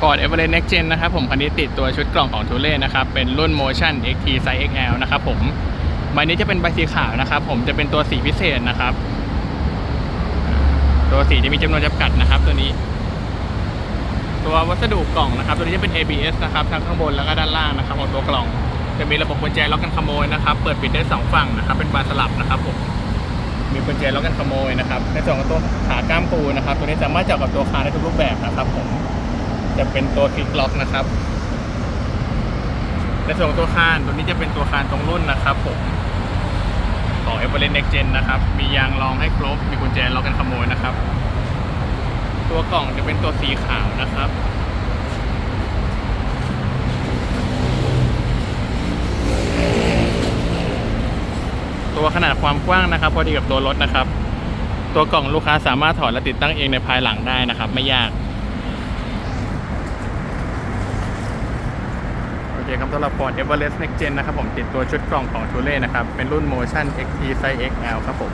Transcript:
Ford Everest Next Gen นะครับผมคันนี้ติดตัวชุดกล่องของ t u l e นะครับ เป็นรุ่น Motion XT Size XL นะครับผมใบนี้จะเป็นใบสีขาวนะครับ ผมจะเป็นตัวสีพิเศษนะครับ ตัวสีจะมีจำนวนจำกัดนะครับ ตัวนี้ ตัววัสดุกล่องนะครับ ตัวนี้จะเป็น ABS นะครับทั้งข้างบนแล้วก็ด้านล่างนะครับของตัวกล่อง จะมีระบบกุญแจล็อกกันขโมยนะครับ เปิดปิดได้สองฝั่งนะครับ เป็นบานสลับนะครับผมมีกุญแจล็อกกันขโมยนะครับในส่วนของตัวขาก้ามปูนะครับ ตัวนี้สามารถจับกับตัวคาได้ทุกรูปแบบนะครับผม จะเป็นตัวคลิกล็อกนะครับในส่วนตัวคานตัวนี้จะเป็นตัวคานตรงรุ่นนะครับผมของ e v e r e s t Next Gen นะครับ มียางรองให้ครบ มีกุญแจล็อกกันขโมยนะครับ ตัวกล่องจะเป็นตัวสีขาวนะครับ ตัวขนาดความกว้างนะครับ พอดีกับตัวรถนะครับ ตัวกล่องลูกค้าสามารถถอดและติดตั้งเองในภายหลังได้นะครับ ไม่ยาก โอเคครับสำหรับ Ford Everest Next Gen นะครับผมติดตัวชุดกล่องของ t u l e นะครับ เป็นรุ่น Motion XT Size XL ครับผม